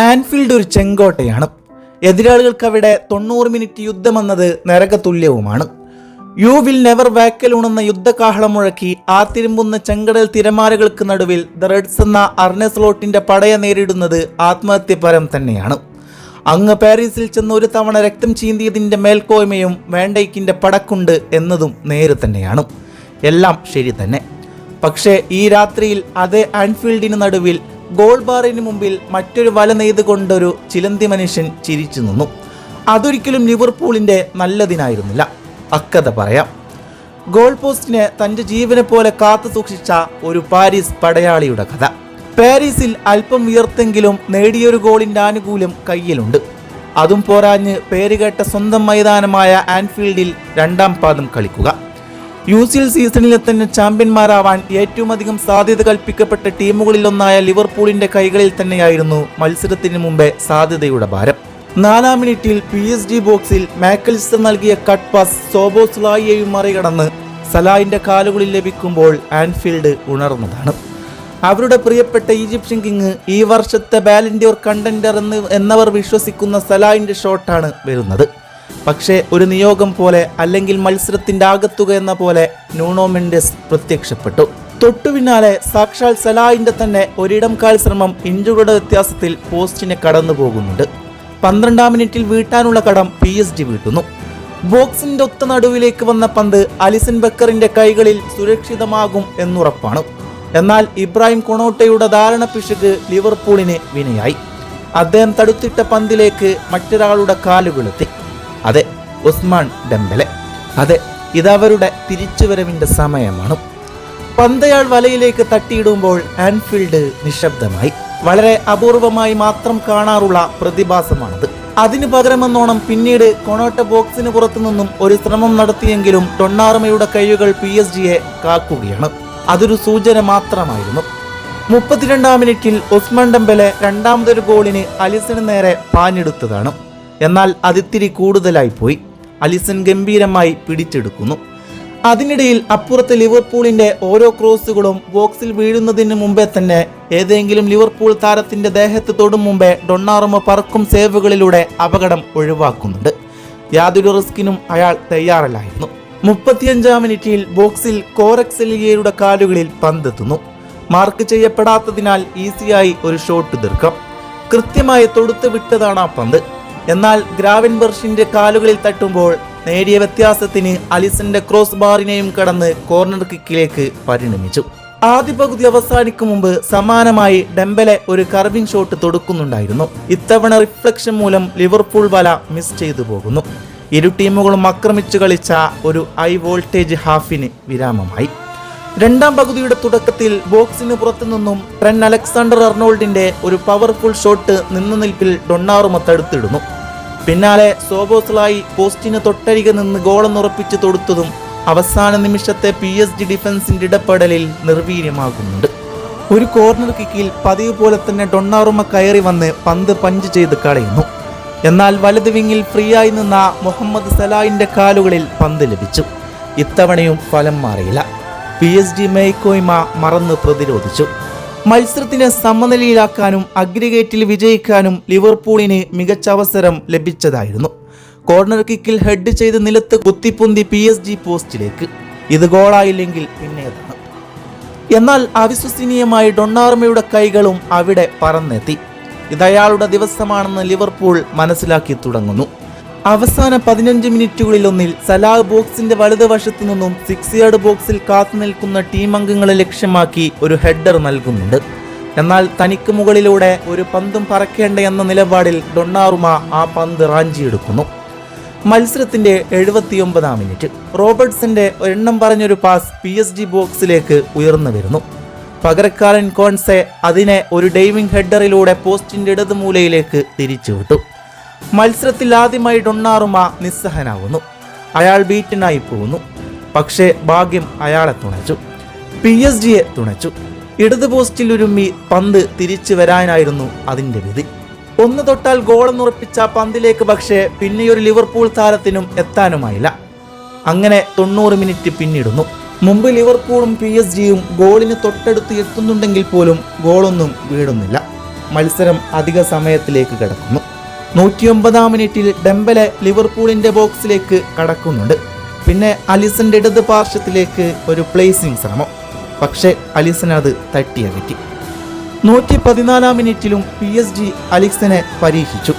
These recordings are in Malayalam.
ആൻഫീൽഡ് ഒരു ചെങ്കോട്ടയാണ്. എതിരാളികൾക്ക് അവിടെ തൊണ്ണൂറ് മിനിറ്റ് യുദ്ധമെന്നത് നരകതുല്യവുമാണ്. യു വിൽ നെവർ വാക്കൽ ഉണെന്ന യുദ്ധകാഹളം മുഴക്കി ആ തിരുമ്പുന്ന ചെങ്കടൽ തിരമാലകൾക്ക് നടുവിൽ ദ റെഡ്സ് എന്ന അർണസ്ലോട്ടിന്റെ പടയ നേരിടുന്നത് ആത്മഹത്യപരം തന്നെയാണ്. അങ്ങ് പാരീസിൽ ചെന്ന് ഒരു തവണ രക്തം ചീന്തിയതിന്റെ മേൽക്കോയ്മയും വേണ്ടയ്ക്കിന്റെ പടക്കുണ്ട് എന്നതും നേര് തന്നെയാണ്. എല്ലാം ശരി തന്നെ. പക്ഷേ ഈ രാത്രിയിൽ അതേ ആൻഫീൽഡിന് നടുവിൽ ഗോൾ ബാറിന് മുമ്പിൽ മറ്റൊരു വല നെയ്തുകൊണ്ടൊരു ചിലന്തി മനുഷ്യൻ ചിരിച്ചു നിന്നു. അതൊരിക്കലും ലിവർപൂളിന്റെ നല്ലതിനായിരുന്നില്ല. അക്കഥ പറയാം. ഗോൾ പോസ്റ്റിനെ തന്റെ ജീവനെ പോലെ കാത്തു സൂക്ഷിച്ച ഒരു പാരീസ് പടയാളിയുടെ കഥ. പാരീസിൽ അല്പം ഉയർത്തെങ്കിലും നേടിയൊരു ഗോളിന്റെ ആനുകൂല്യം കയ്യിലുണ്ട്. അതും പോരാഞ്ഞ് പേരുകേട്ട സ്വന്തം മൈതാനമായ ആൻഫീൽഡിൽ രണ്ടാം പാദം കളിക്കുക. യു സി എൽ സീസണിലെ തന്നെ ചാമ്പ്യന്മാരാവാൻ ഏറ്റവും അധികം സാധ്യത കൽപ്പിക്കപ്പെട്ട ടീമുകളിലൊന്നായ ലിവർപൂളിന്റെ കൈകളിൽ തന്നെയായിരുന്നു മത്സരത്തിന് മുമ്പേ സാധ്യതയുടെ ഭാരം. നാലാം മിനിറ്റിൽ പി എസ് ജി ബോക്സിൽ മാക്കലിസ്റ്റർ നൽകിയ കട്ട് പാസ് സോബോസ്ലായിയെയും മറികടന്ന് സലായിന്റെ കാലുകളിൽ ലഭിക്കുമ്പോൾ ആൻഫീൽഡ് ഉണർന്നതാണ്. അവരുടെ പ്രിയപ്പെട്ട ഈജിപ്ഷ്യൻ കിങ് ഈ വർഷത്തെ ബാലൻഡിയോർ കണ്ടൻഡർ എന്ന് എന്നവർ വിശ്വസിക്കുന്ന സലായിന്റെ ഷോട്ടാണ് വരുന്നത്. പക്ഷേ ഒരു നിയോഗം പോലെ അല്ലെങ്കിൽ മത്സരത്തിന്റെ ആകത്തുക എന്ന പോലെ നൂണോ മെൻഡസ് പ്രത്യക്ഷപ്പെട്ടു. തൊട്ടു പിന്നാലെ സാക്ഷാൽ സലായിന്റെ തന്നെ ഒരിടം കാൽ ശ്രമം ഇഞ്ചുകളുടെ വ്യത്യാസത്തിൽ പോസ്റ്റിനെ കടന്നു പോകുന്നുണ്ട്. പന്ത്രണ്ടാം മിനിറ്റിൽ വീട്ടാനുള്ള കടം പി എസ് ജി വീട്ടുന്നു. ബോക്സിന്റെ ഒത്ത നടുവിലേക്ക് വന്ന പന്ത് അലിസൺ ബക്കറിന്റെ കൈകളിൽ സുരക്ഷിതമാകും എന്നുറപ്പാണ്. എന്നാൽ ഇബ്രാഹിം കൊണോട്ടയുടെ ധാരണ പിശക് ലിവർപൂളിന് വിനയായി. അദ്ദേഹം തടുത്തിട്ട പന്തിലേക്ക് മറ്റൊരാളുടെ കാലുകളെത്തി. അതെ ഉസ്മാൻ ഡെമ്പലെ. അതെ ഇതവരുടെ തിരിച്ചുവരവിന്റെ സമയമാണ്. പന്തയാൾ വലയിലേക്ക് തട്ടിയിടുമ്പോൾ ആൻഫീൽഡ് നിശബ്ദമായി. വളരെ അപൂർവമായി മാത്രം കാണാറുള്ള പ്രതിഭാസമാണത്. അതിനു പകരമെന്നോണം പിന്നീട് കൊണോട്ട ബോക്സിന് പുറത്തു നിന്നും ഒരു ശ്രമം നടത്തിയെങ്കിലും ടൊണ്ണാറുമയുടെ കൈകൾ പി എസ് ജിയെ കാക്കുകയാണ്. അതൊരു സൂചന മാത്രമായിരുന്നു. മുപ്പത്തിരണ്ടാം മിനിറ്റിൽ ഉസ്മാൻ ഡംബലെ രണ്ടാമതൊരു ഗോളിന് അലിസിന് നേരെ പാഞ്ഞെടുത്തതാണ്. എന്നാൽ അതിത്തിരി കൂടുതലായി പോയി അലിസൺ ഗംഭീരമായി പിടിച്ചെടുക്കുന്നു. അതിനിടയിൽ അപ്പുറത്ത് ലിവർപൂളിന്റെ ഓരോ ക്രോസുകളും ബോക്സിൽ വീഴുന്നതിന് മുമ്പേ തന്നെ ഏതെങ്കിലും ലിവർപൂൾ താരത്തിന്റെ ദേഹത്ത് തൊടും മുമ്പേ ഡൊണ്ണാറുമ പറക്കും സേവുകളിലൂടെ അപകടം ഒഴിവാക്കുന്നുണ്ട്. യാതൊരു റിസ്കിനും അയാൾ തയ്യാറല്ലായിരുന്നു. മുപ്പത്തിയഞ്ചാം മിനിറ്റിൽ ബോക്സിൽ കോറക്സെലിയയുടെ കാലുകളിൽ പന്തെത്തുന്നു. മാർക്ക് ചെയ്യപ്പെടാത്തതിനാൽ ഈസിയായി ഒരു ഷോട്ട് തീർക്കാം കൃത്യമായി തൊടുത്ത് വിട്ടതാണ് ആ പന്ത്. എന്നാൽ ഗ്രാവിൻ ബർഷിന്റെ കാലുകളിൽ തട്ടുമ്പോൾ നേടിയ വ്യത്യാസത്തിന് അലിസന്റെ ക്രോസ് ബാറിനെയും കടന്ന് കോർണർ കിക്കിലേക്ക് പരിണമിച്ചു. ആദ്യ പകുതി അവസാനിക്കും മുമ്പ് സമാനമായി ഡെമ്പലെ ഒരു കർവിംഗ് ഷോട്ട് തൊടുക്കുന്നുണ്ടായിരുന്നു. ഇത്തവണ റിഫ്ലക്ഷൻ മൂലം ലിവർപൂൾ വല മിസ് ചെയ്തു പോകുന്നു. ഇരു ടീമുകളും ആക്രമിച്ചു കളിച്ച ഒരു ഹൈ വോൾട്ടേജ് ഹാഫിന് വിരാമമായി. രണ്ടാം പകുതിയുടെ തുടക്കത്തിൽ ബോക്സിന് പുറത്തുനിന്നും ട്രെൻ അലക്സാണ്ടർ അർണോൾഡിന്റെ ഒരു പവർഫുൾ ഷോട്ട് നിന്നു നിൽപ്പിൽ ഡൊണ്ണാറുമ തടുത്തിടുന്നു പിന്നാലെ സോബോസ്ലായി പോസ്റ്റിന് തൊട്ടരികെ നിന്ന് ഗോളെന്നുറപ്പിച്ച് തൊടുത്തതും അവസാന നിമിഷത്തെ പി എസ് ജി ഡിഫൻസിന്റെ ഇടപെടലിൽ നിർവീര്യമാകുന്നുണ്ട്. ഒരു കോർണർ കിക്കിൽ പതിവ് പോലെ തന്നെ ഡൊണ്ണാറുമ കയറി വന്ന് പന്ത് പഞ്ച് ചെയ്ത് കളയുന്നു. എന്നാൽ വലത് വിങ്ങിൽ ഫ്രീ ആയി നിന്ന മുഹമ്മദ് സലാഹിന്റെ കാലുകളിൽ പന്ത് ലഭിച്ചു. ഇത്തവണയും ഫലം മാറിയില്ല. പി എസ് ജി മേയ്ക്കോയ്മ മറന്ന് പ്രതിരോധിച്ചു. മത്സരത്തിനെ സമനിലയിലാക്കാനും അഗ്രിഗേറ്റിൽ വിജയിക്കാനും ലിവർപൂളിന് മികച്ച അവസരം ലഭിച്ചതായിരുന്നു. കോർണർ കിക്കിൽ ഹെഡ് ചെയ്ത് നിലത്ത് കുത്തിപ്പൊന്തി പി എസ് ജി പോസ്റ്റിലേക്ക്. ഇത് ഗോളായില്ലെങ്കിൽ പിന്നേതാണ്. എന്നാൽ അവിശ്വസനീയമായി ഡൊണ്ണാർമയുടെ കൈകളും അവിടെ പറന്നെത്തി. ഇതയാളുടെ ദിവസമാണെന്ന് ലിവർപൂൾ മനസ്സിലാക്കി തുടങ്ങുന്നു. അവസാന പതിനഞ്ച് മിനിറ്റുകളിലൊന്നിൽ സലാഹ് ബോക്സിന്റെ വലതുവശത്തു നിന്നും സിക്സ് യാർഡ് ബോക്സിൽ കാത്തു നിൽക്കുന്ന ടീം അംഗങ്ങളെ ലക്ഷ്യമാക്കി ഒരു ഹെഡർ നൽകുന്നുണ്ട്. എന്നാൽ തനിക്ക് മുകളിലൂടെ ഒരു പന്തും പറക്കേണ്ട എന്ന നിലപാടിൽ ഡൊണ്ണാറുമ ആ പന്ത് റാഞ്ചിയെടുക്കുന്നു. മത്സരത്തിന്റെ എഴുപത്തിയൊമ്പതാം മിനിറ്റ്. റോബർട്ട്സിന്റെ എണ്ണം പറഞ്ഞൊരു പാസ് പി എസ് ജി ബോക്സിലേക്ക് ഉയർന്നു വരുന്നു. പകരക്കാരൻ കോൺസെ അതിനെ ഒരു ഡൈവിംഗ് ഹെഡറിലൂടെ പോസ്റ്റിന്റെ ഇടതുമൂലയിലേക്ക് തിരിച്ചുവിട്ടു. മത്സരത്തിൽ ആദ്യമായി ഡൊണ്ണാറുമ നിസ്സഹനാവുന്നു. അയാൾ ബീറ്റനായി പോകുന്നു. പക്ഷേ ഭാഗ്യം അയാളെ തുണച്ചു. P S ജിയെ തുണച്ചു. ഇടത് പോസ്റ്റിൽ ഒരുമ്മി പന്ത് തിരിച്ചു വരാനായിരുന്നു അതിന്റെ വിധി. ഒന്ന് തൊട്ടാൽ ഗോളെന്നുറപ്പിച്ച പന്തിലേക്ക് പക്ഷേ പിന്നെയൊരു ലിവർപൂൾ താരത്തിനും എത്താനുമായില്ല. അങ്ങനെ തൊണ്ണൂറ് മിനിറ്റ് പിന്നിടുന്നു. മുമ്പ് ലിവർപൂളും പി എസ് ജിയും ഗോളിന് തൊട്ടടുത്ത് എത്തുന്നുണ്ടെങ്കിൽ പോലും ഗോളൊന്നും വീടുന്നില്ല മത്സരം അധിക സമയത്തിലേക്ക് കടക്കുന്നു. നൂറ്റിയൊമ്പതാം മിനിറ്റിൽ ഡെമ്പലെ ലിവർപൂളിന്റെ ബോക്സിലേക്ക് കടക്കുന്നുണ്ട്. പിന്നെ അലിസന്റെ ഇടത് പാർശ്വത്തിലേക്ക് ഒരു പ്ലേസിംഗ് ശ്രമം പക്ഷേ അലിസൻ അത് തട്ടിയകറ്റി നൂറ്റി പതിനാലാം മിനിറ്റിലും പി എസ് ജി അലിക്സനെ പരീക്ഷിച്ചു.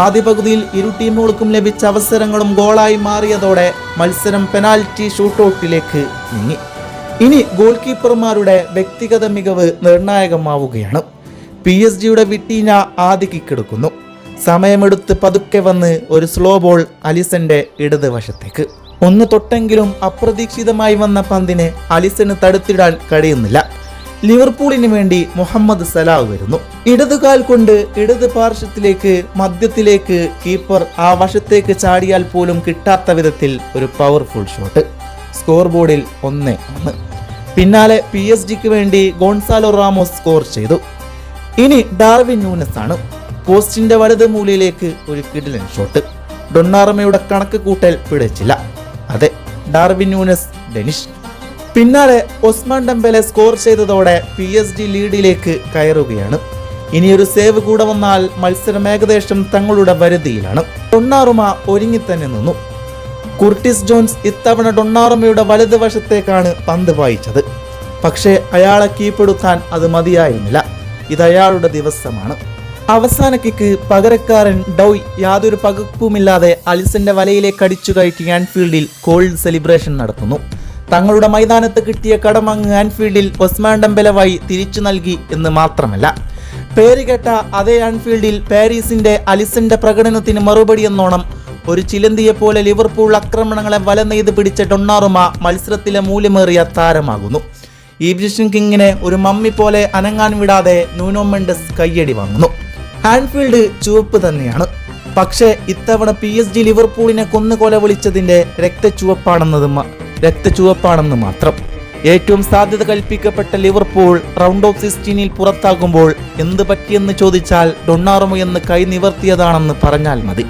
ആദ്യ പകുതിയിൽ ഇരു ടീമുകൾക്കും ലഭിച്ച അവസരങ്ങളും ഗോളായി മാറിയതോടെ മത്സരം പെനാൽറ്റി ഷൂട്ടൗട്ടിലേക്ക് നീങ്ങി. ഇനി ഗോൾ കീപ്പർമാരുടെ വ്യക്തിഗത മികവ് നിർണായകമാവുകയാണ്. പി എസ് ജിയുടെ വിട്ടീന ആദ്യ കിക്കെടുക്കുന്നു സമയമെടുത്ത് പതുക്കെ വന്ന് ഒരു സ്ലോ ബോൾ അലിസന്റെ ഇടതുവശത്തേക്ക് ഒന്ന് തൊട്ടെങ്കിലും അപ്രതീക്ഷിതമായി വന്ന പന്തിനെ അലിസന് തടുത്തിടാൻ കഴിയുന്നില്ല. ലിവർപൂളിന് വേണ്ടി മുഹമ്മദ് സലാഹ് വരുന്നു. ഇടതുകാൽ കൊണ്ട് ഇടത് പാർശ്വത്തിലേക്ക് മധ്യത്തിലേക്ക് കീപ്പർ ആ വശത്തേക്ക് ചാടിയാൽ പോലും കിട്ടാത്ത വിധത്തിൽ ഒരു പവർഫുൾ ഷോട്ട് സ്കോർ ബോർഡിൽ ഒന്ന് ഒന്ന് പിന്നാലെ പി എസ് ജിക്ക് വേണ്ടി ഗോൺസാലോ റാമോസ് സ്കോർ ചെയ്തു. ഇനി ഡാർവിൻ ന്യൂനസ് ആണ്. പോസ്റ്റിന്റെ വലത് മൂലയിലേക്ക് ഒരു കിടിലൻ ഷോട്ട് ഡൊണ്ണാറമ്മയുടെ കണക്ക് കൂട്ടൽ പിടിച്ചില്ല അതെ ഡാർവിൻ യൂനസ് ഡെനിഷ്. പിന്നാലെ ഒസ്മാൻ ഡംബെലെ സ്കോർ ചെയ്തതോടെ പി എസ് ഡി ലീഡിലേക്ക് കയറുകയാണ്. ഇനിയൊരു സേവ് കൂടെ വന്നാൽ മത്സരം ഏകദേശം തങ്ങളുടെ വരുതിയിലാണ്. ഡൊണ്ണാറുമ ഒരുങ്ങി തന്നെ നിന്നു. കുർട്ടിസ് ജോൺസ് ഇത്തവണ ഡൊണ്ണാറുമയുടെ വലതുവശത്തേക്കാണ് പന്ത് വായിച്ചത്. പക്ഷേ അയാളെ കീപ്പെടുത്താൻ അത് മതിയായിരുന്നില്ല. ഇത് അയാളുടെ ദിവസമാണ്. അവസാന കിക്ക് പകരക്കാരൻ ഡോയ് യാതൊരു പകപ്പുമില്ലാതെ അലിസന്റെ വലയിലേക്ക് അടിച്ചു കയറ്റി ആൻഫീൽഡിൽ കോൾഡ് സെലിബ്രേഷൻ നടത്തുന്നു. തങ്ങളുടെ മൈതാനത്ത് കിട്ടിയ കടമങ്ങ് ആൻഫീൽഡിൽ ഒസ്മാൻ ഡംബലവായി തിരിച്ചു നൽകി എന്ന് മാത്രമല്ല. പേരുകേട്ട അതേ ആൻഫീൽഡിൽ പാരീസിന്റെ അലിസന്റെ പ്രകടനത്തിന് മറുപടി എന്നോണം ഒരു ചിലന്തിയെ പോലെ ലിവർപൂൾ ആക്രമണങ്ങളെ വല നെയ്ത് പിടിച്ച ഡൊണ്ണാറുമ മത്സരത്തിലെ മൂല്യമേറിയ താരമാകുന്നു. ഈജിപ്ഷ്യൻ കിങ്ങിനെ ഒരു മമ്മി പോലെ അനങ്ങാൻ വിടാതെ നൂനോ മെൻഡസ് കയ്യടി വാങ്ങുന്നു. ഹാൻഫീൽഡ് ചുവപ്പ് തന്നെയാണ്. പക്ഷേ ഇത്തവണ പി എസ് ജി ലിവർപൂളിനെ കൊന്നുകൊല വിളിച്ചതിന്റെ രക്തചുവപ്പാണെന്നത് മ- രക്തചുവപ്പാണെന്ന് മാത്രം. ഏറ്റവും സാധ്യത കൽപ്പിക്കപ്പെട്ട ലിവർപൂൾ റൗണ്ട് ഓഫ് സിക്സ്റ്റീനിൽ പുറത്താകുമ്പോൾ എന്ത് പറ്റിയെന്ന് ചോദിച്ചാൽ ഡൊണ്ണാറുമോ എന്ന് കൈ നിവർത്തിയതാണെന്ന് പറഞ്ഞാൽ മതി.